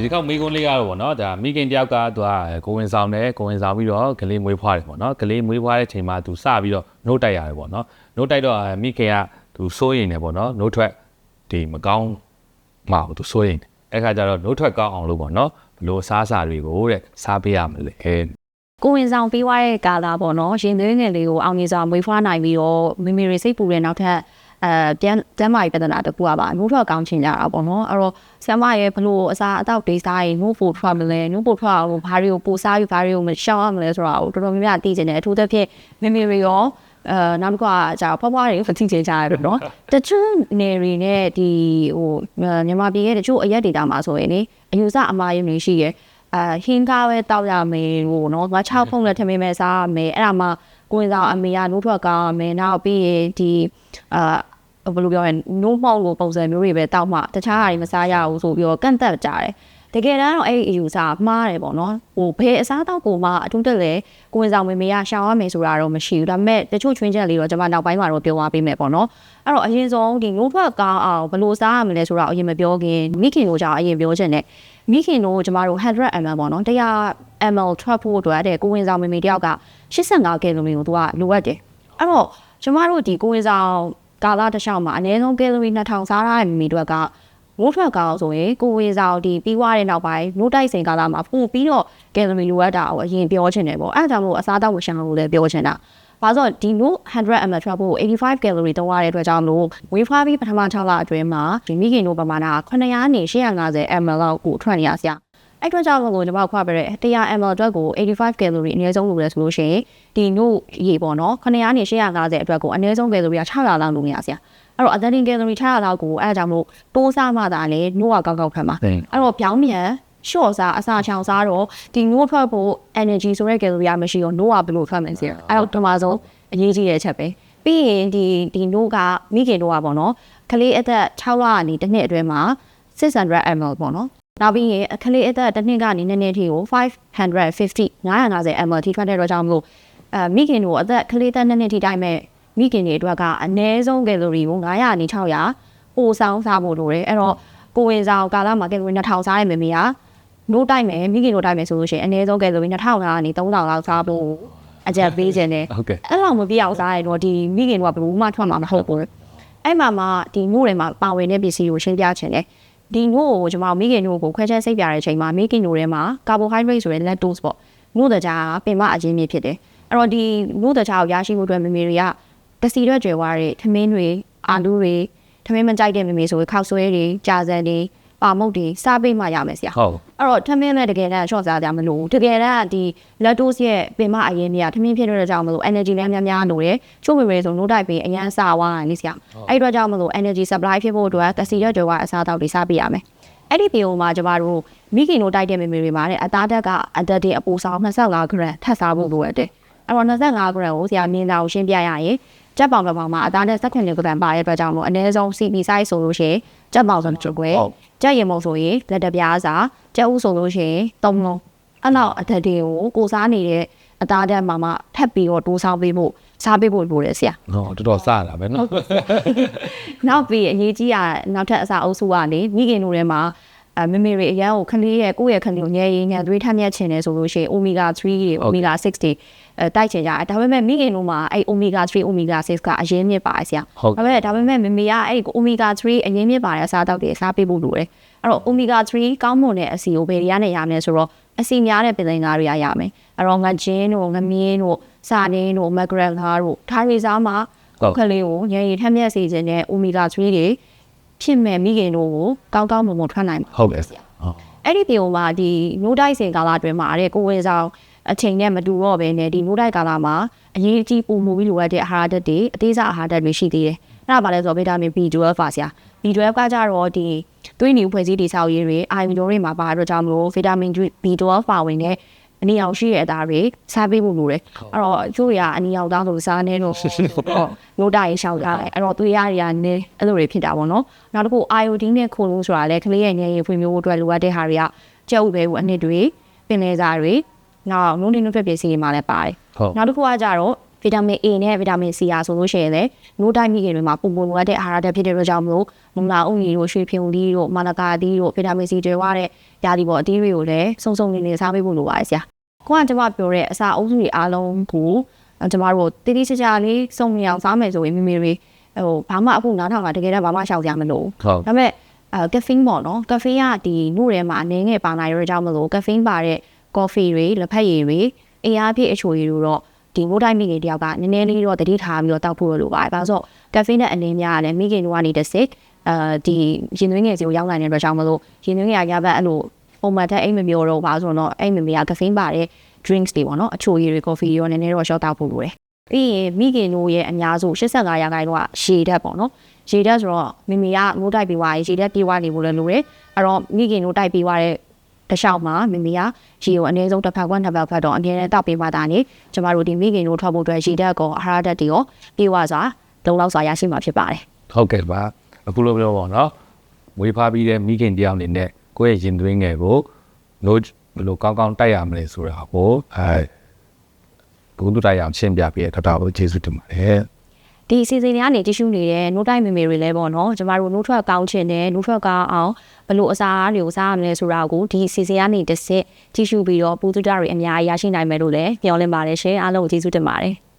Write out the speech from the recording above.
ဒီတစ်ခေါက်မိကုန်းလေးကတော့ဗောနော်ဒါမိခင်တယောက်ကသူကကိုဝင်ဆောင်တယ်ကိုဝင်ဆောင်ပြီးတော့ကလေးမွေးဖွားတယ်ဗောနော်ကလေးမွေးဖွားတဲ့ချိန်မှာသူစပြီးတော့နှုတ်တိုက်ရတယ်ဗောနော်နှုတ်တိုက်တော့မိခင်ကသူစိုးရိမ်တယ်ဗောနော်နှုတ်ထွက်ဒီမကောင်းမအောင်သူစိုးရိမ်တယ်အဲ့ခါကျတော့နှုတ်ထွက်ကောင်းအောင်လို့ဗောနော်ဘလို့စားစာတွေကိုတဲ့စားပေးရမလဲကိုဝင်ဆောင်ပြီးွားတဲ့ကာလာပေါ့နော်ရင်သွေးငယ်လေးကိုအောင်မြင်စွာမွေးဖွားနိုင်ပြီးတော့မိမိတွေစိတ်ပူတဲ့နောက်ထပ် အဲပြန်တမ်းမာရေးပြဿနာတစ်ခုอ่ะပါအမှုထွက်ကောင်းချင်ကြတာပေါ့နော်အဲ့တော့ဆ iam မရဲ့ဘလို့အစားအသောက်ဒေးစားရင်ငို့ပိုထွက်မလဲငို့ပိုထွက်အောင်ဘာတွေကိုပိုစားယူဘာတွေကိုမရှောင်ရမလဲဆိုတာကိုတော်တော်များများသိချင်တယ်အထူးသဖြင့်မိမိတွေရောအဲနောက်တစ်ခုကじゃဖွားဖွားတွေဖတိချင်ကြရတယ်နော်တချို့နေရီနဲ့ဒီဟိုမြန်မာပြည်ရဲ့တချို့အရက်ဒေတာမှာဆိုရင်လေအယူဆအမှားယွင်းနေရှိရဲ့ အာဟင်းကားပဲတောက်ရမယ်လို့နော်ငါ6ဖုံးလည်းထမင်းပဲစားရမယ်အဲ့ဒါမှကိုယ်စားအမေကနိုးထွက်ကောင်းရမယ်နောက်ပြီးရင်ဒီအာ ဘယ်လိုပြောရလဲနိုးမောက်လို့ပုံစံမျိုးတွေပဲတောက်မှတခြားဟာတွေမစားရဘူးဆိုပြီးတော့ကန့်သက်ကြတယ်တကယ်တမ်းတော့အဲ့ဒီအယူဆမှားတယ်ပေါ့နော်ဟိုဘယ်အစားတောက်ကိုမှအထူးတက်လေကိုယ်စားမေမေကရှောင်ရမယ်ဆိုတာတော့မရှိဘူးဒါပေမဲ့တချို့ချွင်းချက်လေးတော့ကျွန်မနောက်ပိုင်းမှာတော့ပြောသွားပေးမယ်ပေါ့နော်အဲ့တော့အရင်ဆုံးဒီနိုးထွက်ကောင်းအောင်ဘယ်လိုစားရမလဲဆိုတာအရင်မပြောခင်မိခင်တို့ကြောင့်အရင်ပြောချင်တယ်မိခင်တို့ကျမတို့ 100ml ပေါ့နော်100 ml ထွက်ဖို့အတွက်တဲ့ကိုဝင်ဆောင်မေမေတယောက်က85ကီလိုမီကိုသူကလိုအပ်တယ်အဲ့တော့ကျမတို့ဒီကိုဝင်ဆောင် ကာလတစ်လျှောက်မှာအနည်းဆုံးကီလိုမီ2000စားရတဲ့မေမေတို့ကမိုးထွက်ကောင်းဆိုရင်ကိုဝင်ဆောင်ဒီပြီးွားတဲ့နောက်ပိုင်းမိုးတိုက်စိန်ကာလမှာပို့ပြီးတော့ကီလိုမီလိုအပ်တာကိုအရင်ပြောချင်တယ်ပေါ့အဲ့ဒါကြောင့်မို့အစားအသောက်ဝရှန်လို့လည်းပြောချင်တာဘာလို့ဒီ no 100 ml ထွက်ဖို့85 calorie သုံးရတဲ့အတွက်ကြောင့်မလို့ဝေးဖွားပြီးပထမ6လအတွင်းမှာဒီမိခင်တို့ပမာဏ900နေ850 ml လောက်ကိုထွက်နေရဆရာ အဲ့အတွက်ကြောင့်မို့ကျွန်မခွာပြတဲ့100 ml အတွက်ကို85 calorie အနည်းဆုံးလိုလဲဆိုလို့ရှိရင်ဒီ no ရေပေါ့နော်900နေ850အတွက်ကိုအနည်းဆုံး calorie 600လောက်လိုနေရဆရာအဲ့တော့အသက်တင် calorie 600လောက်ကိုအဲ့ဒါကြောင့်မို့တိုးစားမှသာလေ no ကကောက်ကောက်ထွက်မှာဟုတ်အဲ့တော့ပြောင်းမြန်ရှော့စားအစာချောင်စားတော့ဒီငို့ထွက်ဖို့ energy ဆိုတဲ့ calorie မရှိတော့ no ကဘယ်လိုထွက်မလဲစီအဲ့တော့ဒီမှာဆုံးအရေးကြီးတဲ့အချက်ပဲပြီးရင်ဒီဒီ no ကမိခင်တို့ကပေါ့နော်ကလေးအသက်6လကနေတစ်နှစ်အတွင်းမှာ600 ml ပေါ့နော် နောက်ပြီးရင်ကလေးအသက်တစ်နှစ်ကနေနှစ်နှစ်ထိကို550 950 ml ထိထွက်တဲ့တော့ကြောင့်မလို့အဲမိခင်တို့အသက်ကလေးသက်နှစ်နှစ်ထိတိုင်းမဲ့မိခင်တွေအတွက်ကအနည်းဆုံး calorie ကို900နေ600ပိုဆောင်စားဖို့လိုတယ်အဲ့တော့ကိုဝင်ဆောင်ကာလမှာ calorie 2000စားရမယ်မေကနိုးတိုက်မယ်မိခင်တို့တိုက်မယ်ဆိုလို့ရှိရင်အနည်းဆုံးကဲဆိုပြီး2000ကနေ3000လောက်စားဖို့အကြံပေးခြင်းနဲ့ဟုတ်ကဲ့အဲ့လောက်မပြအောင်စားရင်တော့ဒီမိခင်တို့ကဘယ်လိုမှထွက်မှာမဟုတ်ဘူးအဲ့မှာမှဒီနို့တွေမှာပါဝင်တဲ့ပစ္စည်းကိုရှင်းပြခြင်းနဲ့ ဒီနို့ကိုကျွန်တော်မိခင်တို့ကိုခွဲချက်စိတ်ပြတဲ့အချိန်မှာမိခင်တို့ထဲမှာ carbohydrate ဆိုတဲ့ lactose ပေါ့နို့တကြားကပင်မအချင်းမြစ်ဖြစ်တယ်အဲ့တော့ဒီနို့တကြားကိုရရှိမှုအတွက်မမေတွေကတစီရွက်ကျွယ်ဝါတဲ့ထမင်းတွေအာလူတွေထမင်းမကြိုက်တဲ့မမေဆိုခောက်ဆွဲတွေကြာစံတွေ ပါမုတ်တွေစားပေးမှရမယ်ဆရာဟုတ်အဲ့တော့ထမင်းနဲ့တကယ်တမ်း short စားကြမလို့တကယ်တမ်းဒီ lactose ရဲ့ပင်မအရင်မြထမင်းဖြစ်တဲ့ကြောင့်မလို့ energy လည်းများများလိုတယ်ချို့မေမေဆို no type ပြီးအရန်စာဝါးနေဆရာအဲ့ဒီအတွက်ကြောင့်မလို့ energy supply ဖြစ်ဖို့အတွက်ကစီရက်တွေကအစားအသောက်တွေစားပေးရမယ်အဲ့ဒီပေုံမှာကျမတို့မိခင်တို့တိုက်တဲ့မေမေတွေမှာတဲ့အသားတက်ကအသက်တွေအပူဆောင်25 gram ထပ်စားဖို့လိုရတယ် အဲ့တော့25 gram ကိုဆရာမြင်တာကိုရှင်းပြရရင်ကြက်ပေါင်တစ်ပေါင်မှာအသားတက်18 gram ပါတဲ့အတွက်ကြောင့်မို့အနည်းဆုံး CP size ဆိုလို့ရှိရင်ကြက်ပေါင်ဆိုတော့ကွယ်ဟုတ်ကြက်ရင်မုံဆိုရင်လက်တပြားစာကြက်ဥဆိုလို့ရှိရင်သုံးလုံးအဲ့တော့အသက်တွေကိုကိုစားနေတဲ့အသားတက်မှာမှထပ်ပြီးတော့တိုးဆောင်ပေးဖို့စားပေးဖို့လိုတယ်ဆရာဟောတော်တော်စားတာပဲနော်နောက်ပြီးအရေးကြီးတာနောက်ထပ်အစာအုပ်စုကနေမိခင်တို့ထဲမှာ အမမေတွေအရန်ကိုခလေးရဲ့ကိုယ့်ရဲ့ခလေးကိုညဲရင်ညံသွေးထမ်းမြက်ချင်တယ်ဆိုလို့ရှိရင် omega 3တွေ omega 6တွေအဲတိုက်ချင်ကြတယ်ဒါပေမဲ့မိခင်တို့မှာအဲ့ omega 3 omega 6ကအရင်မြစ်ပါတယ်ဆရာဟုတ်ဒါပေမဲ့ဒါပေမဲ့မမေကအဲ့ဒီ omega 3အရင်မြစ်ပါတဲ့အစားအသောက်တွေစားပေးဖို့လိုတယ်အဲ့တော့ omega 3ကောင်းမွန်တဲ့အစီကိုဘယ်တွေရနဲ့ရမလဲဆိုတော့အစီများတဲ့ပင်လယ်ငါးတွေကရမယ်အဲ့တော့ငါချင်းတို့ငမင်းတို့စာနင်းတို့မဂရက်လာတို့ထားရီစားမှာဟုတ်ခလေးကိုညရင်ထက်မြက်စေခြင်းနဲ့ omega 3တွေ ဖြစ်မဲ့မိခင်တို့ကိုကောင်းကောင်းမွန်မွန်ထွက်နိုင်မှာဟုတ်ကဲ့ဟုတ်အဲ့ဒီပြေမှာဒီနိုးတိုက်စင်ကာလအတွင်းမှာတဲ့ကိုဝင်ဆောင်အချိန်နဲ့မတူတော့ဘဲနဲ့ဒီနိုးတိုက်ကာလမှာအရေးကြီးပုံမှုပြီးလိုအပ်တဲ့အာဟာရဓာတ်တွေအသေးစားအာဟာရဓာတ်တွေရှိသေးတယ်။အဲ့ဒါပါလဲဆိုတော့ဗီတာမင် B12 ပါဆရာ။ B12 ကကြတော့ဒီသွေးနီဖွဲ့စည်းတည်ဆောက်ရေးတွေအာယုံတွေမှာပါတော့ကြောင့်မလို့ဗီတာမင် B12 ပါဝင်တဲ့ အနည်းအောင်ရှိတဲ့အသားတွေစားပေးဖို့လိုတယ်။အဲ့တော့ကျိုးရအနည်းအောင်သားဆိုစားနေတော့နိုးတိုက်ရှောက်ကြတယ်။အဲ့တော့သွေးရတွေကနည်းအဲ့လိုတွေဖြစ်တာပေါ့နော်။နောက်တစ်ခု iodine နဲ့ခိုလို့ဆိုတာလဲကလေးရဲ့ဉာဏ်ရည်ဖွံ့ဖြိုးဖို့အတွက်လိုအပ်တဲ့ဟာတွေကကြက်ဥပဲကိုအနှစ်တွေပင်လယ်စာတွေနောက်နုံးနေနုံးဖက်ပစ္စည်းတွေမှာလည်းပါတယ်ဟုတ်နောက်တစ်ခုကကြတော့ ဗီတာမင် A နဲ့ဗီတာမင် C ရာဆိုလို့ရှိရင်လည်းနို့တိုက်မိခင်တွေမှာပုံပုံလိုအပ်တဲ့အာဟာရဓာတ်ဖြစ်တဲ့အတွက်ကြောင့်မလို့မုံလာအုံကြီးတို့ရွှေဖြုံလေးတို့မာနကာသီးတို့ဗီတာမင် C ကျွဲဝတဲ့ယာဒီပေါ်အသီးတွေကိုလည်းစုံစုံနေနေစားပေးဖို့လိုပါတယ်ဆရာ။ကိုကကျွန်မပြောတဲ့အစာအုပ်စုတွေအားလုံးကိုကျွန်မတို့တိတိကျကျလေးစုံမြအောင်စားမယ်ဆိုရင်မိမိတွေဟိုဘာမှအခုနားထောင်တာတကယ်တော့ဘာမှရှောက်ကြမလို့ဟုတ်ဒါပေမဲ့အဲကက်ဖင်းပေါ့နော်ကက်ဖင်းကဒီနှုတ်ထဲမှာအနေငယ်ပါနိုင်ရတဲ့ကြောင့်မလို့ကက်ဖင်းပါတဲ့ကော်ဖီတွေလက်ဖက်ရည်တွေအင်အားပြည့်အချိုရည်တွေတော့ ဒီမိုးတိုင်းမိခင်တယောက်ကနည်းနည်းလေးတော့တတိထားပြီးတော့တောက်ဖို့လိုပါတယ်။ဘာလို့ဆိုကက်ဖင်းနဲ့အနေများကလည်းမိခင်တို့ကနေတစ်စစ်အဲဒီရင်သွင်းငယ်စီကိုရောက်နိုင်တဲ့အတွက်ကြောင့်မလို့ရင်သွင်းငယ်ကရပတ်အဲ့လိုပုံမှန်တဲ့အိမ်မမျိုးတော့ပါဆိုတော့အိမ်မမေကကက်ဖင်းပါတဲ့ drinks တွေပေါ့နော်အချိုရည်တွေကော်ဖီတွေရောနည်းနည်းတော့ရှော့တောက်ဖို့လိုတယ်။ပြီးရင်မိခင်တို့ရဲ့အများစု85ရာခိုင်နှုန်းကရှည်တတ်ပေါ့နော်။ရေတက်ဆိုတော့မိမိကမိုးတိုက်ပြီးွားရေတက်ပြေးွားနေဖို့လည်းလိုတယ်အဲ့တော့မိခင်တို့တိုက်ပြီးွားတဲ့ တခြားမှာမိမိကရေကိုအနည်းဆုံးတစ်ဖက်ကွနှစ်ဖက်ဖက်တော့အမြဲတမ်းတောက်ပေးမှတာနေကျမတို့ဒီမိခင်တို့ထွက်ဖို့အတွက်ရေတက်ကောအာဟာရဓာတ်တွေရောပြေးွားစွာလုံလောက်စွာရရှိမှာဖြစ်ပါတယ်ဟုတ်ကဲ့ပါအခုလိုပြောပါတော့မွေးဖားပြီးတဲ့မိခင်တယောက်အနေနဲ့ကိုယ့်ရဲ့ရင်သွင်းငယ်ကိုလို့ဘယ်လိုကောင်းကောင်းတိုက်ရမလဲဆိုတာကိုအဲဘုသူတိုက်ရအောင်ရှင်းပြပေးတဲ့ဒေါက်တာကိုကျေးဇူးတင်ပါတယ် ဒီအစီအစဉ်တွေကနေတ िश ူနေတဲ့ note တိုင်းမေမေတွေလည်းပေါ့နော်ကျမတို့ note ထွက်ကောင်းချင်တယ် note ထွက်ကောင်းအောင်ဘယ်လိုအစားအစာတွေကိုစားရမလဲဆိုတာကိုဒီအစီအစဉ်ကနေတစ်စစ်တ िश ူပြီးတော့ပူသူတာတွေအများကြီးရရှိနိုင်မယ်လို့လည်းမျှော်လင့်ပါတယ်ရှင်အားလုံးကိုကျေးဇူးတင်ပါတယ်